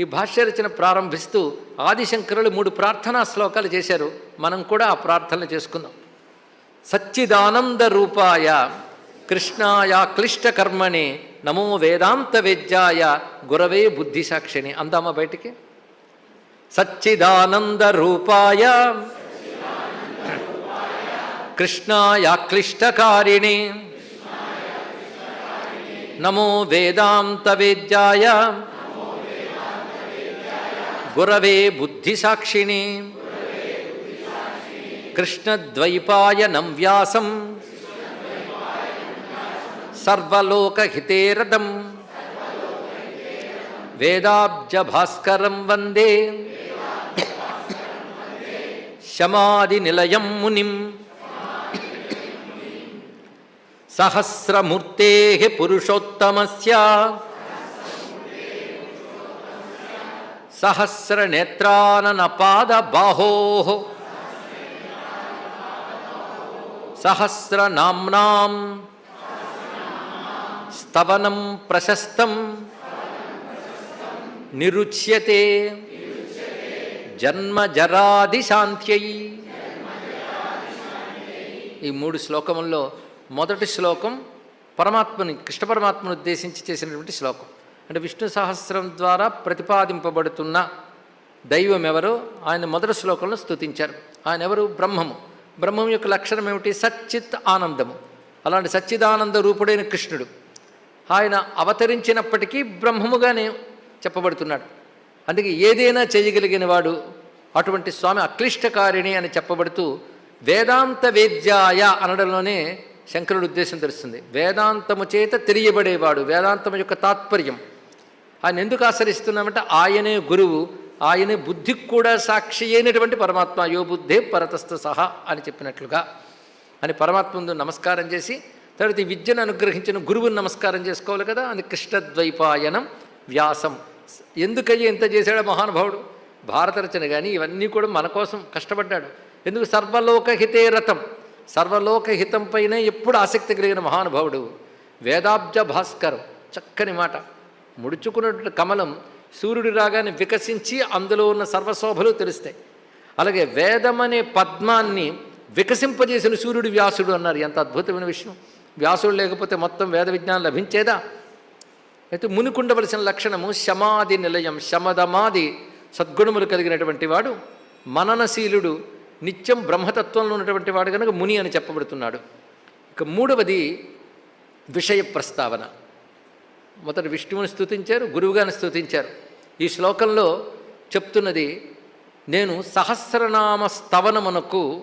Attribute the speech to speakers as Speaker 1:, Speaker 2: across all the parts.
Speaker 1: ఈ భాష్య రచన ప్రారంభిస్తూ ఆదిశంకరులు మూడు ప్రార్థనా శ్లోకాలు చేశారు. మనం కూడా ఆ ప్రార్థనలు చేసుకుందాం. సచ్చిదానంద రూపాయ కృష్ణాయ క్లిష్టకర్మణి నమో వేదాంత వేద్యాయ గురవే బుద్ధిసాక్షిణి అందామా బయటికి? సచ్చిదానంద రూపాయ కృష్ణాయ క్లిష్టకారిణి నమో వేదాంత వేద్యాయ గురవే బుద్ధిసాక్షిణి. కృష్ణద్వైపాయనం వ్యాసం. సర్వలోకహితేరథం వేదాబ్జ భాస్కరం వందే. శమాది నిలయం మునిం. సహస్రమూర్తే పురుషోత్తమస్య. సహస్రనేత్రానన పాద బాహో సహస్రనామ్నాం స్తవనం ప్రశస్తం నిరుచ్యతే. జన్మజరాదిశాంత్యై ఈ మూడు శ్లోకముల్లో మొదటి శ్లోకం పరమాత్మని కృష్ణ పరమాత్మను ఉద్దేశించి చేసినటువంటి శ్లోకం. అంటే విష్ణు సహస్రం ద్వారా ప్రతిపాదింపబడుతున్న దైవం ఎవరో ఆయన మొదటి శ్లోకంలో స్తుతించారు. ఆయన ఎవరు బ్రహ్మము బ్రహ్మం యొక్క లక్షణం ఏమిటి? సచ్చిత్ ఆనందము. అలాంటి సచ్చిదానంద రూపుడైన కృష్ణుడు. ఆయన అవతరించినప్పటికీ బ్రహ్మముగానే చెప్పబడుతున్నాడు. అందుకే ఏదైనా చేయగలిగిన వాడు అటువంటి స్వామి అక్లిష్టకారిణి అని చెప్పబడుతూ వేదాంత వేద్యాయ అనడంలోనే శంకరుడు ఉద్దేశం తెలుస్తుంది. వేదాంతము చేత తెలియబడేవాడు వేదాంతము యొక్క తాత్పర్యం. ఆయన ఎందుకు ఆశ్రయిస్తున్నామంటే ఆయనే గురువు ఆయనే బుద్ధికి కూడా సాక్షి అయినటువంటి పరమాత్మ. యో బుద్ధే పరతస్థ సహా అని చెప్పినట్లుగా అని పరమాత్మ ముందు నమస్కారం చేసి తర్వాత ఈ విద్యను అనుగ్రహించిన గురువుని నమస్కారం చేసుకోవాలి కదా అని కృష్ణద్వైపాయనం వ్యాసం. ఎందుకయ్యి ఎంత చేశాడో మహానుభావుడు? భారత రచన కానీ ఇవన్నీ కూడా మన కోసం కష్టపడ్డాడు. ఎందుకు? సర్వలోకహితే రథం. సర్వలోకహితం పైనే ఎప్పుడు ఆసక్తి కలిగిన మహానుభావుడు. వేదాబ్జ భాస్కరం. చక్కని మాట. ముడుచుకున్నటువంటి కమలం సూర్యుడు రాగానే వికసించి అందులో ఉన్న సర్వశోభలు తెలుస్తాయి. అలాగే వేదమనే పద్మాన్ని వికసింపజేసిన సూర్యుడు వ్యాసుడు అన్నారు. ఎంత అద్భుతమైన విషయం. వ్యాసుడు లేకపోతే మొత్తం వేద విజ్ఞానం లభించేదా? అయితే మునుకుండవలసిన లక్షణము శమాది నిలయం శమదమాది సద్గుణములు కలిగినటువంటి వాడు మననశీలుడు నిత్యం బ్రహ్మతత్వంలో ఉన్నటువంటి వాడు కనుక ముని అని చెప్పబడుతున్నాడు. ఇక మూడవది విషయ ప్రస్తావన. మొదట విష్ణువుని స్తుతించారు గురువుగాని స్తుతించారు. ఈ శ్లోకంలో చెప్తున్నది నేను సహస్రనామ స్తవనమునకు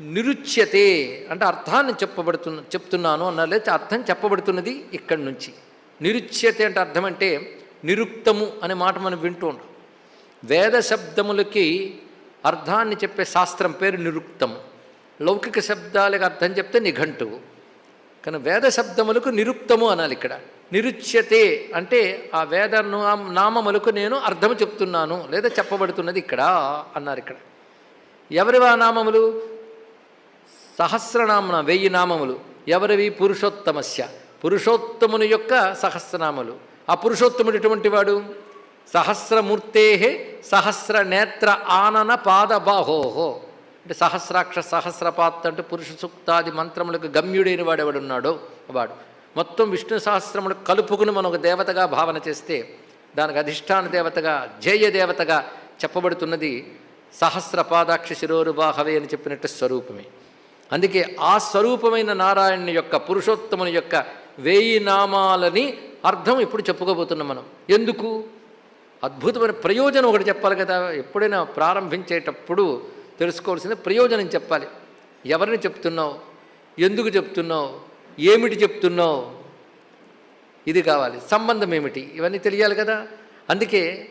Speaker 1: నిరుచ్యతే అంటే అర్థాన్ని చెప్పబడుతున్న చెప్తున్నాను అన్న లేదా అర్థం చెప్పబడుతున్నది ఇక్కడి నుంచి. నిరుచ్యతే అంటే అర్థం అంటే నిరుక్తము అనే మాట మనం వింటూ ఉంటాం. వేద శబ్దములకి అర్థాన్ని చెప్పే శాస్త్రం పేరు నిరుక్తము. లౌకిక శబ్దాలకు అర్థం చెప్తే నిఘంటువు. కానీ వేద శబ్దములకు నిరుక్తము అనాలి ఇక్కడ. నిరుచ్యతే అంటే ఆ వేద నామములకు నేను అర్థం చెప్తున్నాను లేదా చెప్పబడుతున్నది ఇక్కడ అన్నారు ఇక్కడ. ఎవరివి ఆ నామములు? సహస్రనామన వెయ్యి నామములు. ఎవరివి? పురుషోత్తమస్య. పురుషోత్తముని యొక్క సహస్రనామలు ఆ పురుషోత్తముడు ఎటువంటి వాడు? సహస్రమూర్తే సహస్ర నేత్ర ఆనన పాదబాహోహో అంటే సహస్రాక్ష సహస్రపాత్ అంటే పురుష సూక్తాది మంత్రములకు గమ్యుడైన వాడు ఎవడున్నాడో? వాడు. మొత్తం విష్ణు సహస్రమును కలుపుకుని మనం ఒక దేవతగా భావన చేస్తే దానికి అధిష్టాన దేవతగా జయ దేవతగా చెప్పబడుతున్నది సహస్ర పాదాక్ష శిరోరుబాహవే అని చెప్పినట్టు స్వరూపమే. అందుకే ఆ స్వరూపమైన నారాయణుని యొక్క పురుషోత్తముని యొక్క వేయి నామాలని అర్థం ఇప్పుడు చెప్పుకోబోతున్నాం మనం. ఎందుకు? అద్భుతమైన ప్రయోజనం ఒకటి చెప్పాలి కదా. ఎప్పుడైనా ప్రారంభించేటప్పుడు తెలుసుకోవాల్సిన ప్రయోజనం చెప్పాలి. ఎవరిని చెప్తున్నావు? ఎందుకు చెప్తున్నావు? ఏమిటి చెప్తున్నావు? ఇది కావాలి. సంబంధం ఏమిటి? ఇవన్నీ తెలియాలి కదా. అందుకే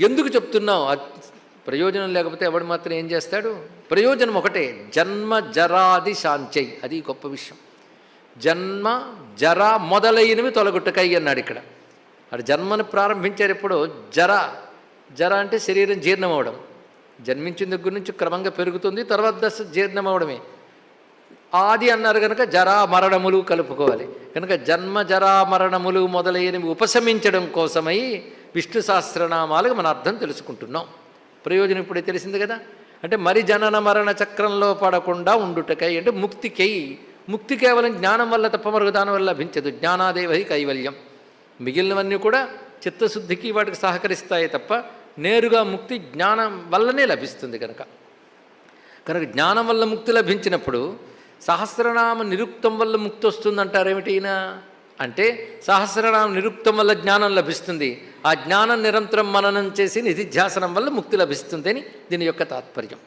Speaker 1: ఎందుకు చెప్తున్నావు? ప్రయోజనం లేకపోతే ఎవడు మాత్రం ఏం చేస్తాడు? ప్రయోజనం ఒకటే. జన్మ జరాది శాంచై అది గొప్ప విషయం. జన్మ జర మొదలైనవి తొలగుట్టకై అన్నాడు ఇక్కడ. అటు జన్మను ప్రారంభించేటప్పుడు జర జర అంటే శరీరం జీర్ణం అవడం జన్మించిన దగ్గర నుంచి క్రమంగా పెరుగుతుంది. తర్వాత దశ జీర్ణం అవడమే ఆది అన్నారు కనుక జరా మరణములు కలుపుకోవాలి. కనుక జన్మ జరా మరణములు మొదలైనవి ఉపశమించడం కోసమై విష్ణు సహస్రనామాలకు మన అర్థం తెలుసుకుంటున్నాం. ప్రయోజనం ఇప్పుడే తెలిసింది కదా? అంటే మరి జనన మరణ చక్రంలో పడకుండా ఉండుటకై అంటే ముక్తికై ముక్తి కేవలం జ్ఞానం వల్ల తప్ప మరొక దాని వల్ల లభించదు. జ్ఞానాదేవహి కైవల్యం. మిగిలినవన్నీ కూడా చిత్తశుద్ధికి వాటికి సహకరిస్తాయి తప్ప నేరుగా ముక్తి జ్ఞానం వల్లనే లభిస్తుంది కనుక కనుక జ్ఞానం వల్ల ముక్తి లభించినప్పుడు సహస్రనామ నిరుక్తం వల్ల ముక్తి వస్తుందంటారేమిటినా అంటే సహస్రనామ నిరుక్తం వల్ల జ్ఞానం లభిస్తుంది. ఆ జ్ఞానం నిరంతరం మననం చేసి నిధిధ్యాసనం వల్ల ముక్తి లభిస్తుంది అని దీని యొక్క తాత్పర్యం.